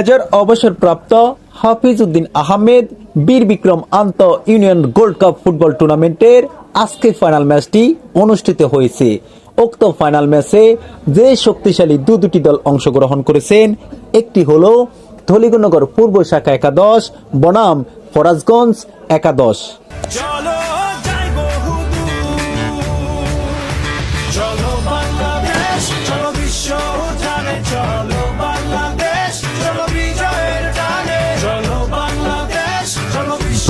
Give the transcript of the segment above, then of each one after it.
Major অবসরপ্রাপ্ত হাফিজ উদ্দিন আহমেদ, বীর বিক্রম আন্ত union gold cup football টুর্নামেন্টের আজকে ফাইনাল ম্যাচটি অনুষ্ঠিত হয়েছে। উক্ত ফাইনাল ম্যাচে যে শক্তিশালী দু দুটি দল অংশগ্রহণ করেছেন, একটি হল ধলিগনগর পূর্ব শাখা একাদশ, বনাম ফরাজগঞ্জ একাদশ।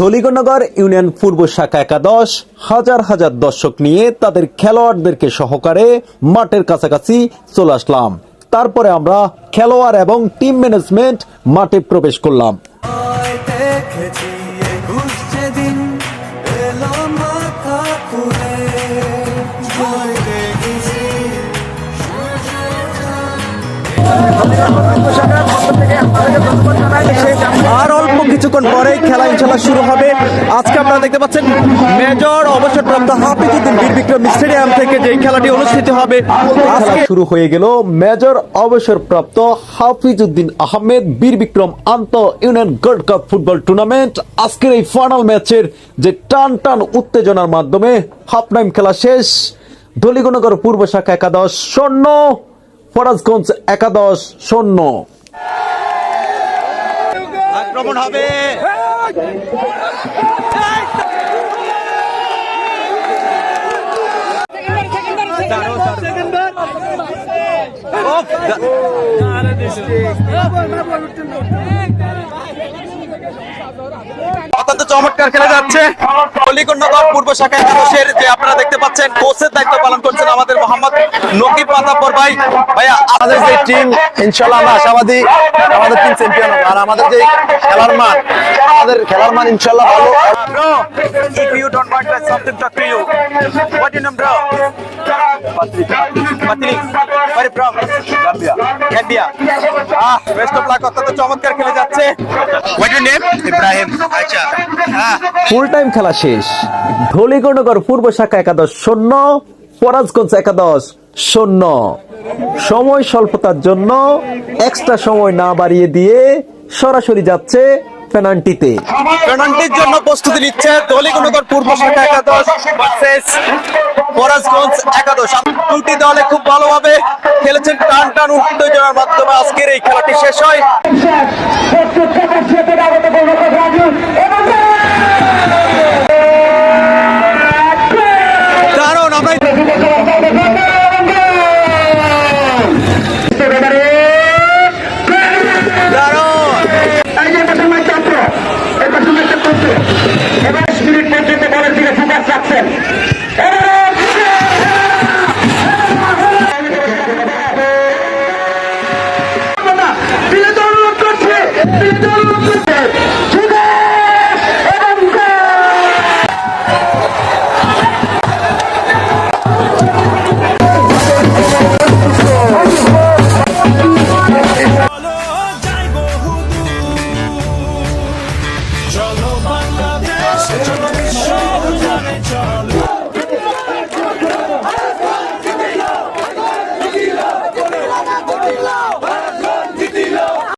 ধলিগনগর ইউনিয়ন পূর্ব শাখা একাদশ হাজার হাজার দর্শক নিয়ে তাদের খেলোয়াড়দেরকে সহকারে মাঠের কাছাকাছি চলে আসলাম। তারপরে আমরা খেলোয়াড় এবং টিম ম্যানেজমেন্ট মাঠে প্রবেশ করলাম। আর অল্প কিছুক্ষণ পরে খেলা ইনশাল্লাহ শুরু হবে। আজকে আপনারা দেখতে পাচ্ছেন মেজর অবসরপ্রাপ্ত হাফিজুদ্দিন বীর বিক্রম স্টেডিয়াম থেকে যে খেলাটি অনুষ্ঠিত হবে, আজকে শুরু হয়ে গেল মেজর অবসরপ্রাপ্ত হাফিজউদ্দিন আহমেদ বীর বিক্রম আন্ত union gold cup football tournament. আজকের এই ফাইনাল ম্যাচের যে টান টান উত্তেজনার মাধ্যমে হাফ টাইম খেলা শেষ। ধলিগনগর পূর্ব শাখা একাদশ শূন্য, ফরাজগঞ্জ একাদশ শূন্য। আক্রমণ হবে। অত্যন্ত চমৎকার খেলা যাচ্ছে কলিকন্নগর পূর্ব শাখা একাদশের যে আপনারা দেখতে পাচ্ছেন কোচের দায়িত্ব পালন করছেন আমাদের মোহাম্মদ নকিব ভাই ভাইয়া আমাদের যে টিম ইনশাল্লাহ আমরা আশাবাদী আমাদের টিম চ্যাম্পিয়ন হবে আর আমাদের যে খেলার মান আমাদের খেলার মান ইনশাল্লাহ ভালো Bro, if you don't want to something talk to you, what your name, bro? Patrik. Where from? Gambia. Gambia. Ah, best of luck. অত্যন্ত চমৎকার খেলে যাচ্ছে What your name? আচ্ছা ফুল টাইম খেলা শেষ। ধলিগণগর পূর্ব শাখা একাদশ শূন্য ফরাজগঞ্জ একাদশ শূন্য। সময় স্বল্পতার জন্য এক্সট্রা সময় না বাড়িয়ে দিয়ে সরাসরি যাচ্ছে পেনাল্টিতে পেনাল্টির জন্য প্রস্তুতি নিচ্ছে দলিগণগর পূর্ব শাখা একাদশ ভার্সেস ফরাজগঞ্জ একাদশ। দুটি দলে খুব ভালোভাবে খেলেছেন। টান টান উত্তেজনার মাধ্যমে আজকের এই খেলাটি শেষ হয়। চলো বাংলাদেশ চলো বিশ্ব জানে চলো।